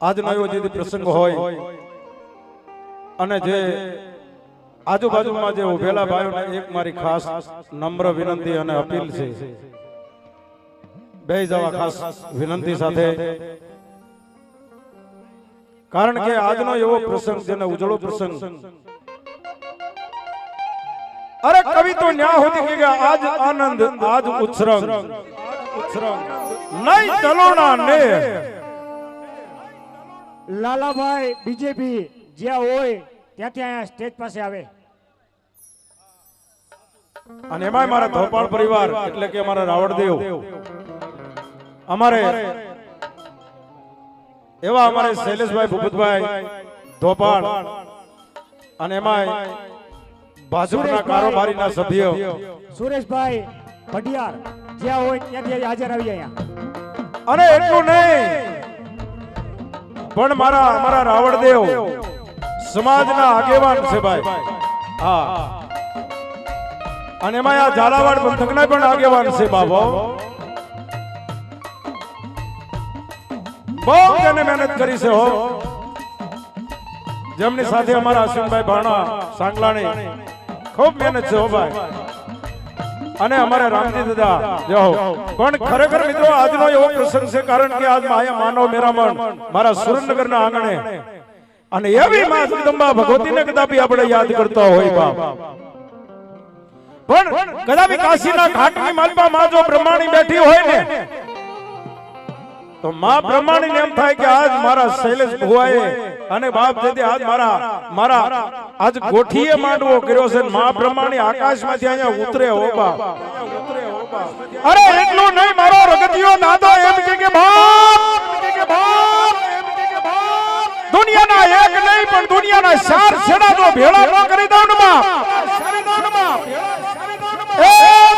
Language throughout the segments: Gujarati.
આજનો એવો જે પ્રસંગ હોય અને જે આજુબાજુમાં જે ઉભેલા ભાઈઓને એક મારી ખાસ નમ્ર વિનંતી અને અપીલ છે. બે જવા ખાસ વિનંતી સાથે કારણ કે આજનો એવો પ્રસંગ જેને ઉજળો પ્રસંગ. અરે કવિ તો ન્યા હોતી કે આજ આનંદ આજ ઉત્સરંગ ઉત્સરંગ નહીં ચલોના ને લાલાભાઈ બીજેપી જ્યાં હોય ત્યાંથી અહીંયા સ્ટેજ પાસે આવે. અને એમાંય મારા ધોપાળ પરિવાર એટલે કે અમારા રાવણદેવ અમારે એવા અમારે શૈલેષભાઈ ભૂપતભાઈ ધોપાળ અને એમાંય ભાજપના કારોબારીના સભ્યો. સુરેશભાઈ ભટિયાર જ્યાં હોય ત્યાંથી હાજર આવી અહીંયા. અને એટલું નહીં. પણ મારા અમારા રાવણદેવ સમાજના આગેવાન છે ભાઈ. હા. અને એમાં આ ઝાલાવાડ પંથકના પણ આગેવાન છે બાબો. બહુ તેને મહેનત કરી છે હો. જેમની સાથે અમારા અશ્વિનભાઈ ભાણા, સાંગલાણી, ખૂબ મહેનત છે હો ભાઈ. અને અમારા રામજી દાદા જય પણ ખરેખર મિત્રો આજનો એવો પ્રસંગ છે કારણ કે આજ માયા માનવ મેરામણ મારા સુરેન્દ્રનગરના આંગણે. અને એવી માં જગદંબા ભગવતીને કદાપી આપણે યાદ કરતા હોય બાપ. પણ કદાપી કાશીના ઘાટની માલપા માં જો બ્રહ્માણી બેઠી હોય ને તો માં બ્રહ્માણી એમ થાય કે આજ મારા શૈલેષ ભુવાએ અને બાપ જેથી આજ મારા મારા આજ ગોઠીએ માંડવો કર્યો છે માં બ્રહ્માણી આકાશમાંથી અહીંયા ઉતરે હો બાપ અરે એટલું નહીં મારો રગતિયો દાદો એમ કે કે બાપ કે બાપ દુનિયાના એક નહીં પણ દુનિયાના ચાર છેડા જો ભેળા ન કરી દઉં ને બાપ. એ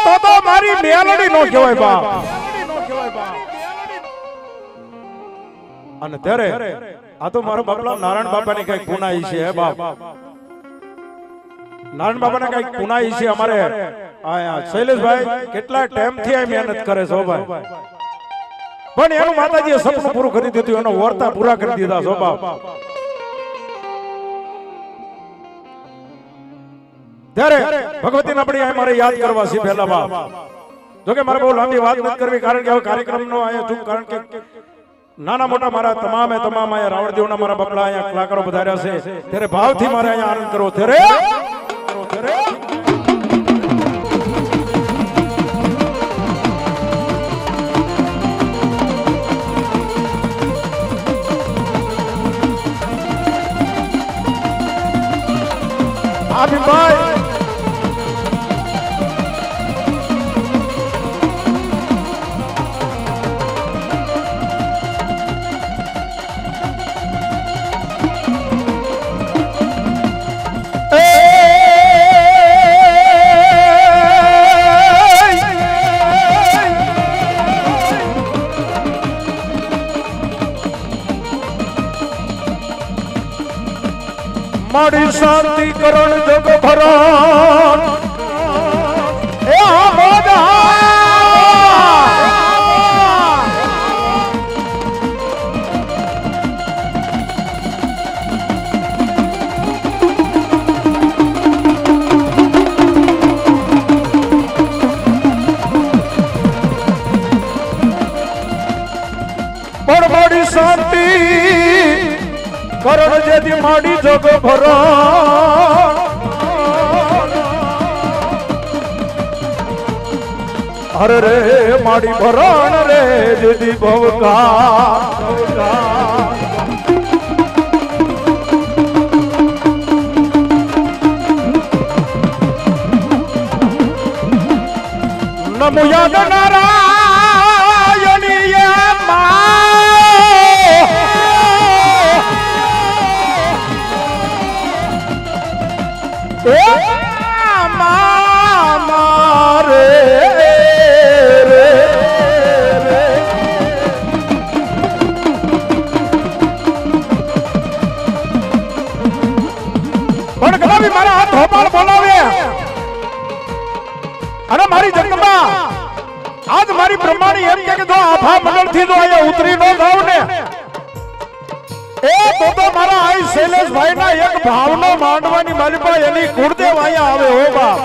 તો તો મારી મેલડી નો કહેવાય બાપ. અને ત્યારે આ તો મારો બાપલા નારાયણ બાપાની કઈ પુનાઈ છે, હે બાપ. નારાયણ બાપાને કઈ પુનાઈ છે અમારે? શૈલેષભાઈ, કેટલા ટાઈમથી મહેનત કરે છો ભાઈ? પણ એનું માતાજીએ સપનું પૂરું કરી દીધું, એનો વર્તા પૂરા કરી દીધા છો બાપ. ત્યારે ભગવતી આપણે મારે યાદ કરવા છે પહેલા બાપ. જોકે મારે બહુ લાંબી વાત નથી કરવી, કારણ કે હવે કાર્યક્રમનો અહીંયા ચૂક કારણ કે નાના મોટા મારા તમામે તમામ અહીંયા રાવણદેવના મારા બપડા અહીંયા કલાકારો વધાર્યા છે ત્યારે ભાવથી મારે અહીંયા આનંદ કરો ત્યારે માડી ભરણ રે દીદી ભવકા નમો યાદ નારાયણીય જો થી જો અહીંયા ઉતરી ન જાવ ને. એ તો તો મારા આઈ શૈલેષભાઈ ના એક ભાવનો માંડવાની મારી પાસે એની કુળદેવ અહીંયા આવે, હો બાપ.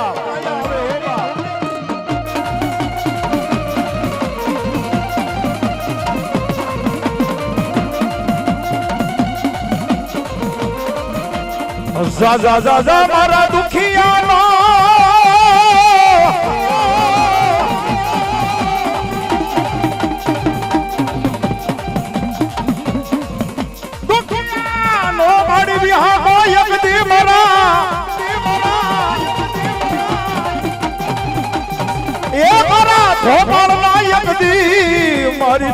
જા જા જા મારા દુખિયાનો એ મારા દી, મારી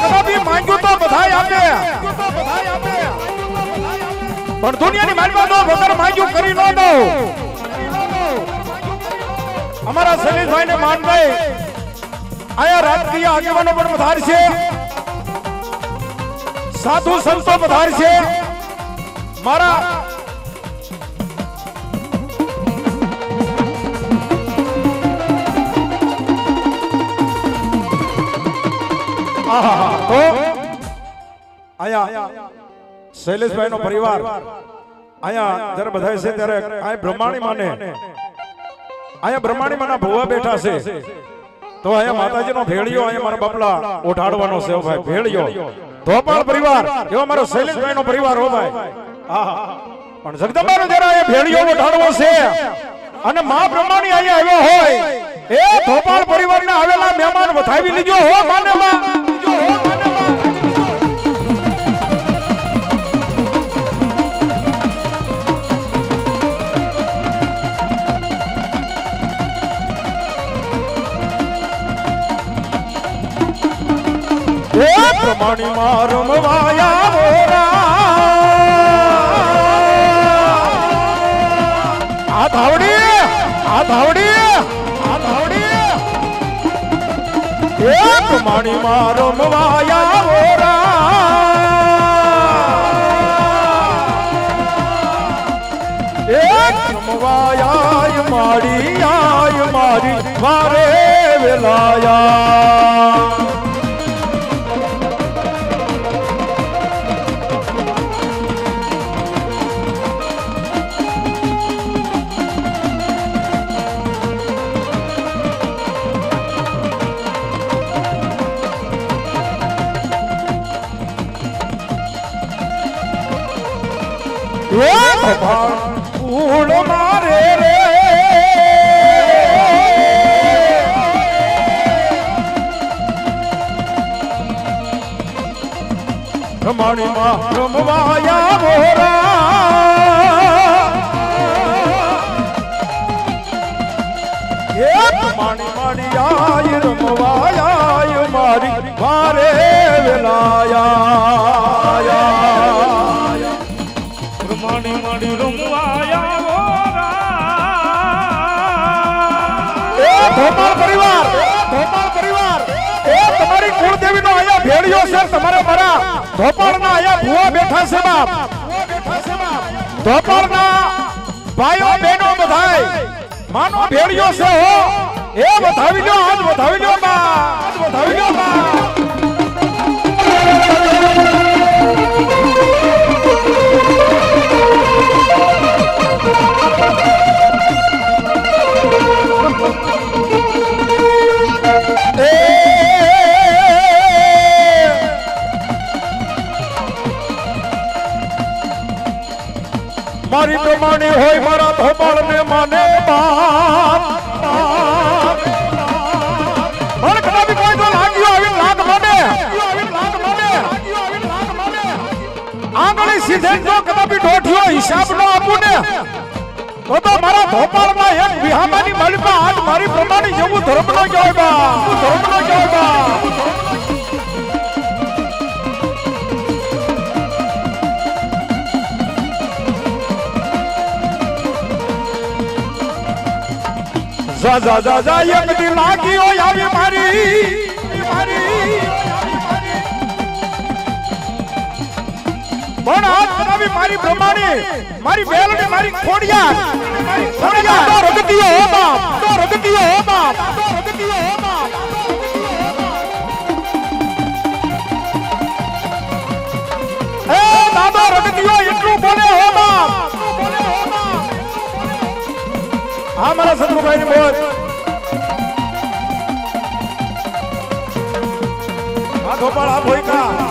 કદાપી માંગ્યું તો બધાય આપે. પણ દુનિયાની માલમાં વગર માંગ્યું કરી ન દો અમારા શૈલેષભાઈ ને માનભાઈ, આયા રાજકીય આગેવાનો પણ વધારશે છે સાધુ સંતો પધાર છે. મારા તો આયા શૈલેષભાઈ નો પરિવાર આયા જયારે બધા છે ત્યારે આ બ્રહ્માણી માને. આયા બ્રહ્માણી માના ભુવા બેઠા છે. તો અહીંયા માતાજીનો ભેળિયો અહીંયા મારા બાપલા ઉઠાડવાનો છે ભાઈ, ભેળિયો. ધોપાળ પરિવાર એવો મારો શૈલેષભાઈ. નો પરિવાર હો ભાઈ પણ પણ જગદંબાનો જરા એ ભેળીઓ ઉઠાડવો છે અને મા બ્રહ્માણી અહીંયા આવ્યો હોય એ ધોપાળ પરિવારના આવેલા મહેમાન વધાવી લીજો હો માને લીજો હો માને માં. એ પ્રમાણી મારમ વાયા મોરા. આ ધાવડી આ ધાવડી આ ધાવડી. એ પ્રમાણી મારમ વાયા મોરા. એક રમવાયા મારી, આય મારી મારે વેલાયા. ફૂલ મારે રે રમણીમાં રમવાયા મોરા એ માણી માણી રમવાયા મારી મારે વેલાયા ધોપાલ પરિવાર ધોમાળ પરિવાર. એ તમારી કુળદેવીનો અહીંયા ભેળિયો છે, તમારે મારા ધોપાળના અહીંયા ભુવા બેઠા છે, બાપ. ધોપાળના ભાઈઓ, બહેનો બધાય, માનો ભેળિયો છે હો. એ વધાવી દો આજ વધાવી દો બા આજ વધાવી દો બા મારી કમાણી હોય, મારા ધોપાળ ને માને બાપ આંગળી સીધે જો કદાપી ને તો મારા ધોપાળમાં એક વિહામાની માલિકા મારી પ્રમાણે જેવું ધર્મ નો કહેવાય બા દાદા જા જા એક દી લાગ્યો આવી મારી પણ આ બનાવી મારી. બ્રહ્માણી મારી મેલડી મારી ખોડિયા ખોડિયા તો રગતીઓ હો બાપ તો રગતીઓ હો બાપ તો રગતીઓ હો બાપ. એ બાબા રગતીઓ એટલું બોલે હો બાપ. હા મારા સદુભાઈ ની મોજ હા ગોપાલ હા ભોઈકા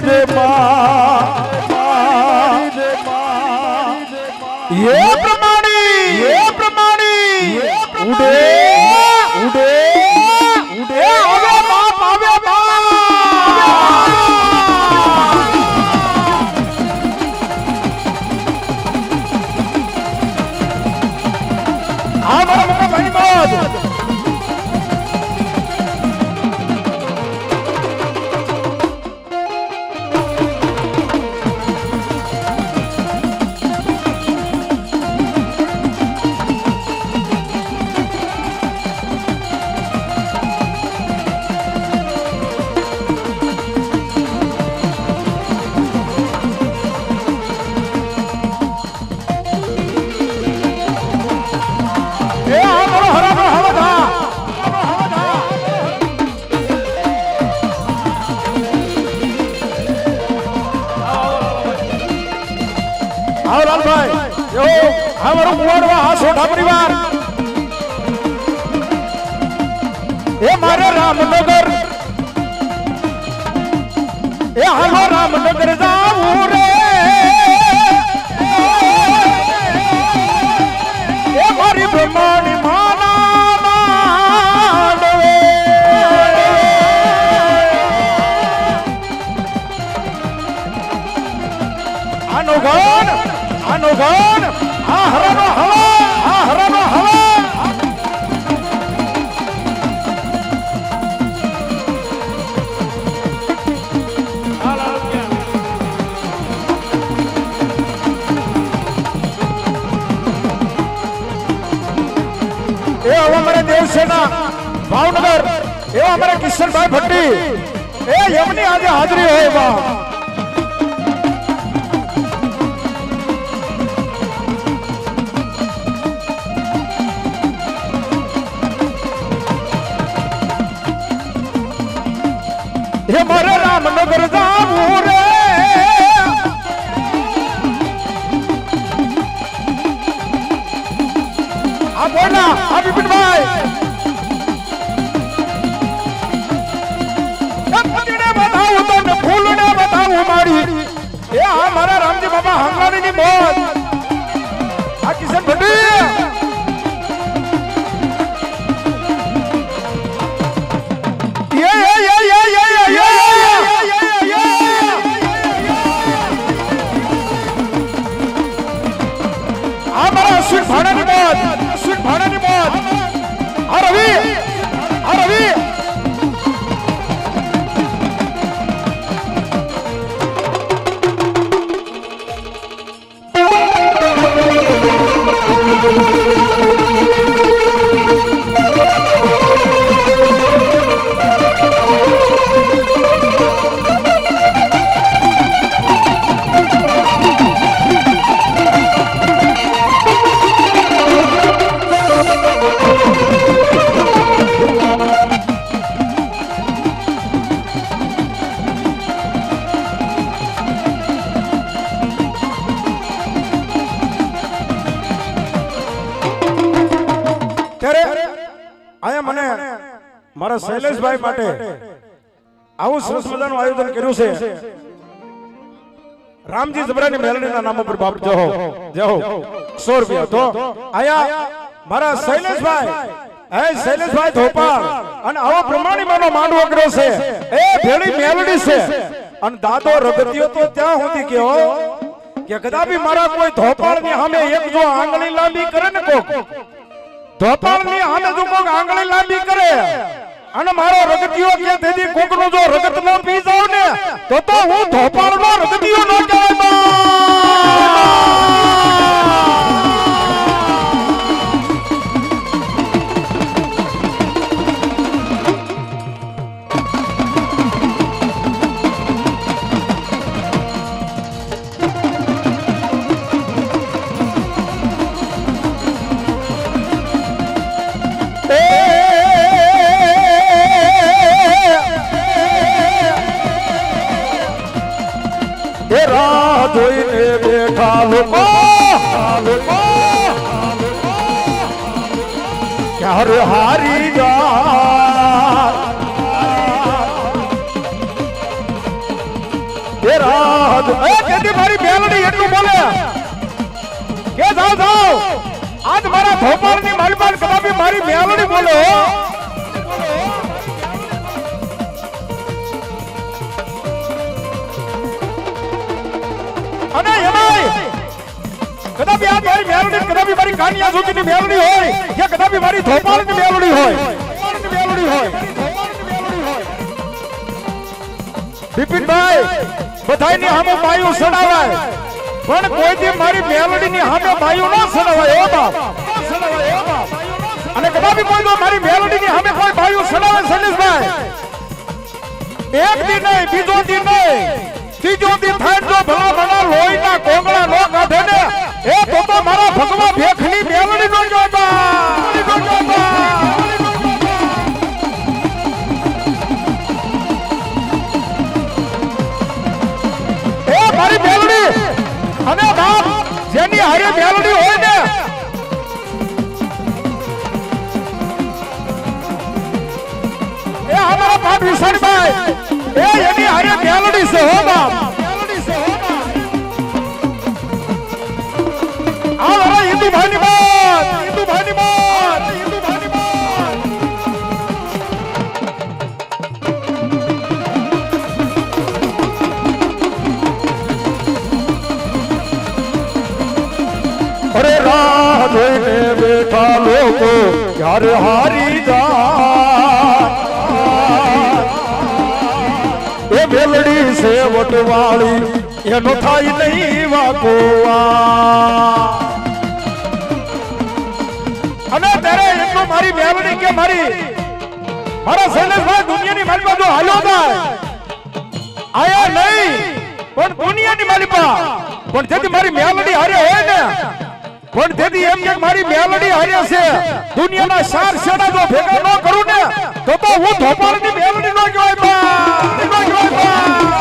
દે માં એ લાલભાઈ યો આ મારો કુવાડવા આ સોઢા પરિવાર એ મારે રામનગર. એ હાલો રામનગર જાવું રે. એ મારી બ્રહ્માણી માના આનો ગણ આનો ગણ ભટ્ટી એ એમની આજે હાજરી હોય બા હે મારે રામનગર જાવું રે. આ બોલા, આ બિપિનભાઈ. મારી એ આ મારા રામજી બાબા હંગાણી ની મોજ આ કિશન ભટ્ટી ભાડાની મોત ભાડાની મોત આ રવિ આ રવિ માટે આવું સરસ મજાનું આયોજન કર્યું છે. રામજી જબરાની મેલડીના નામ ઉપર બાપ જહો જહો. સો રૂપિયા તો આયા મારા શૈલેષભાઈ એ શૈલેષભાઈ ધોપાલ, અને આવો પ્રમાણીમાંનો માંડવો કર્યો છે. એ ભેળી મેલડી છે. અને દાદો રગતિયો તો ત્યાં સુધી કયો કે કદાપી મારા કોઈ ધોપાળની સામે એક જો આંગળી લાંબી કરે ને કોક. ધોપાળની સામે જો કોક આંગળી લાંબી કરે અને મારો રગતિયો કે તેથી કોક નો જો રગત ન પી જાવ ને, તો તો હું ધોપાળ નો રગતિયો ન કહેવાય હારી જો- મારી બેલડી એટલું બોલે કે જાઓ જાઓ આજ મારા ભોપાલની માલપાલ કદાપી મારી બેલડી બોલો અને એમાંય કદાપી આ મારી મેલડી કદાચ મારી કાનિયા સુધીની મેલડી હોય કે કદાચ મારી ધોપાળની મેલડી હોય? મેલડી હોય. બિપિનભાઈ, બધાયની સામે બાયું સડાવાય. પણ કોઈ દી મારી મેલડીની સામે બાયું ન સડાવાય, એ બાપ. અને કદાચ કોઈ મારી મેલડીની સામે કોઈ બાયું સડાવે, શૈલેષભાઈ. એક દી નહીં, બીજો દી નહીં. ત્રીજો દી થાય તો ભલા ભલા લોહીના કોંગળા નો કાઢે ને. એ તો તો મારા ભગવા ભેખની મેલડી નો જોતા. એ મારી મેલડી. અને બાપ, જેની હારે મેલડી હોય ને. એ અમારા બાપ વિશાળભાઈ એ એની હારે મેલડી છે હો બાપ. આ વરા હિન્દુ ભાઈની વાત, હિન્દુ ભાઈની વાત, હિન્દુ ભાઈની વાત. અરે રાહ જોઈને બેઠા લોકો, ક્યારે હારી જા એ બેલડી સેવટ વાળી, એનો થાય નહીં વાકોવા અને ત્યારે એટલું મારી મેલડી કે મારી મારા શૈલેષભાઈ દુનિયાની મારી બાજુ હાલો થાય આયા નહીં, પણ દુનિયાની મારી પા પણ જેથી મારી મેલડી હારે હોય ને, પણ તેથી એમ કે મારી મેલડી હારે છે. દુનિયાના ચાર શેડા જો ભેગા ન કરું ને, તો તો હું ધોપાળની મેલડી ન કહેવાય બા ન કહેવાય બા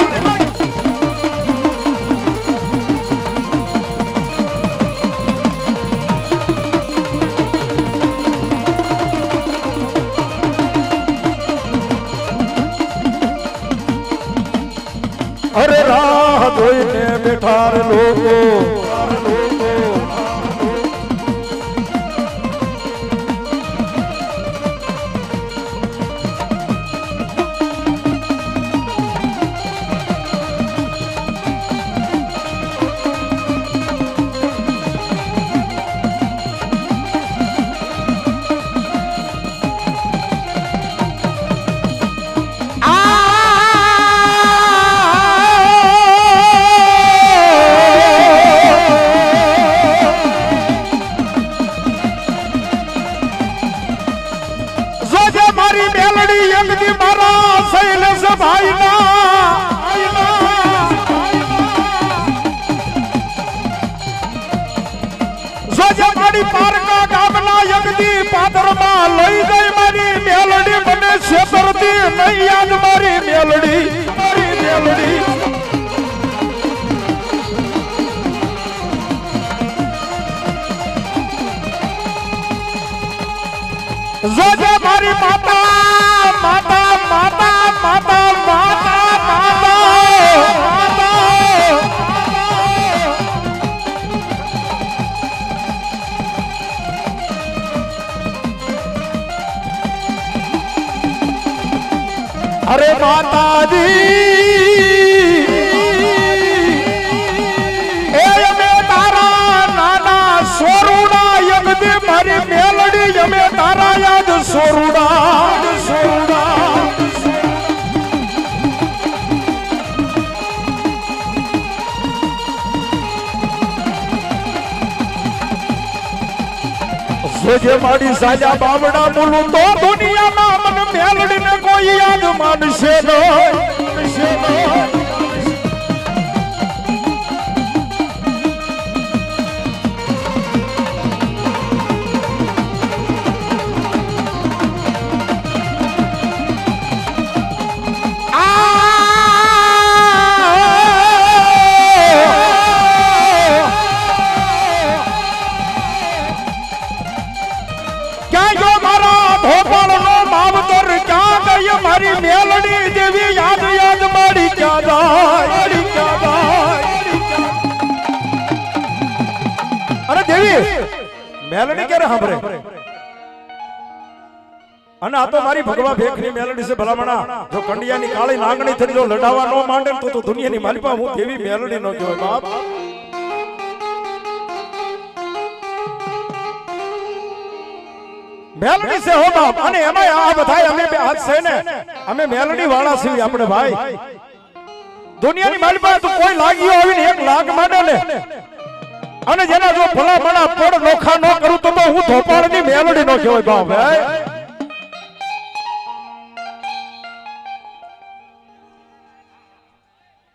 જોઈને બેઠા રે લોકો મારી મેલડી એકદી મારા શૈલેષ ભાઈના. જોજે મારી પારકા ગામના એકદી પાદરમાં લઈ ગઈ મારી મેલડી મને છેતરતી નહીં યાદ મારી મેલડી મારી મેલડી જોજે મારી માતા માતા માતા માતા માતા માતા અરે માતાજી સોજે માડી સાજા બાવડા બોલું તો દુનિયામાં મને મેલડી ને કોઈ યાદ માનશે નહીં. મેલડી ક્યારે સાંભળે? અને આ તો મારી ભગવા ભેખની મેલડી છે ભલામણા. જો કંડિયાની કાળી નાગણી થઈ જો લડાવા ન માંડે તો તો દુનિયાની માલિપા હું કેવી મેલડી નો કહેવાય બાપ. મેલડી છે હો બાપ. અને એમાં આ બધાય અમે બે હાથ છે ને. અમે મેલડી વાળા છીએ આપણે ભાઈ. દુનિયાની મારી પાસે તો કોઈ લાગ્યો આવીને એક લાગ માંડે ને. અને જેના જો ભલા મણા પડ નોખા ન કરું તો હું હું ધોપાળની મેલડી નો કહેવાય ભાવ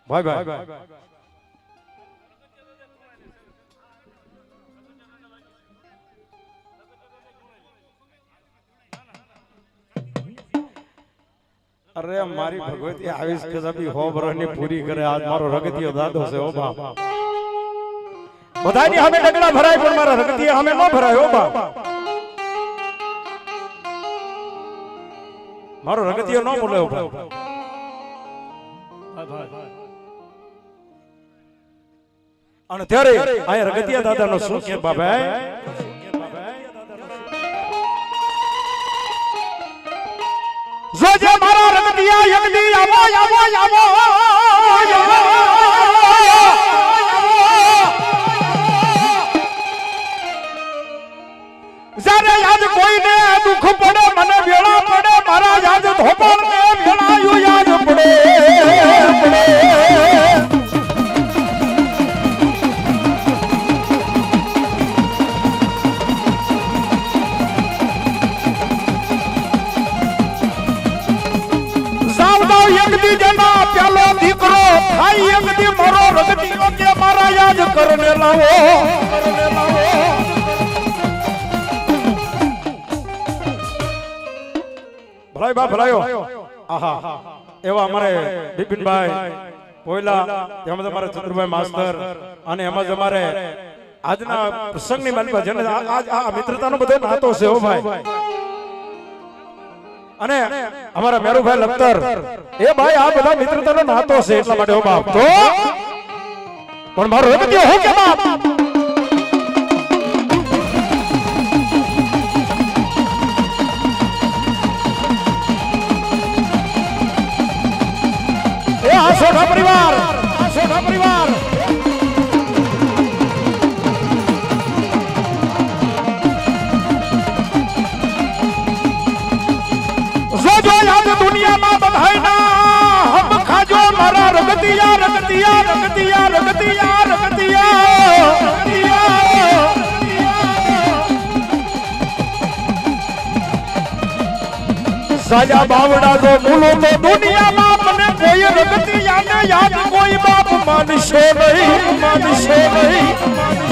ભાઈ ભાઈ ભાઈ. અરે મારી ભગવતી હો વરસની પૂરી કરે. આજ મારો રગતિયો દાદો છે ઓ બાપ. બધાની સામે ડગલા ભરાય, પણ મારા રગતિયા સામે ન ભરાય ઓ બા મારો રગતિયો ન બોલ્યો અને ત્યારે અહીંયા રગતિયા દાદાનો શું કે બાબા જોજે મારા રગતિયા યગદી આવો આવો આવો. જ્યારે યાદ કોઈને દુખ પડે, મને વેળા પડે, મારા યાદ ધોપાળ ને વેળાયું યાદ પડે. પ્યાલો દીકરો થાય યગદી મારો રગદીઓ કે મારા યાદ કરને લાવો કરને લાવો. ભલાઈ બા ભલાયો. આહા. એવા અમારે બિપિનભાઈ પોયલા તેમજ અમારે ચંદ્રભાઈ માસ્તર અને એમાં જ અમારે આજના પ્રસંગની માલિકા જેને આજ આ મિત્રતાનો બધો નાતો છે હો ભાઈ. અને અમારા મેરુભાઈ લખતર એ ભાઈ આ બધા મિત્રતાનો નાતો છે એટલા માટે હો બાપ. તો? પણ મારો રગતિયો હું કે બાપ? આ સોઢા પરિવાર આ સોઢા પરિવાર. જો જો યાદ દુનિયામાં બધાયના હમ ખાજો મારા રગતિયા રગતિયા રગતિયા રગતિયા રગતિયા સાજા બાવડા તો બોલો તો દુનિયામાં મને કોઈ રગતિયા ને યાદ કોઈ બાપ માનશે નહીં માનશે નહીં.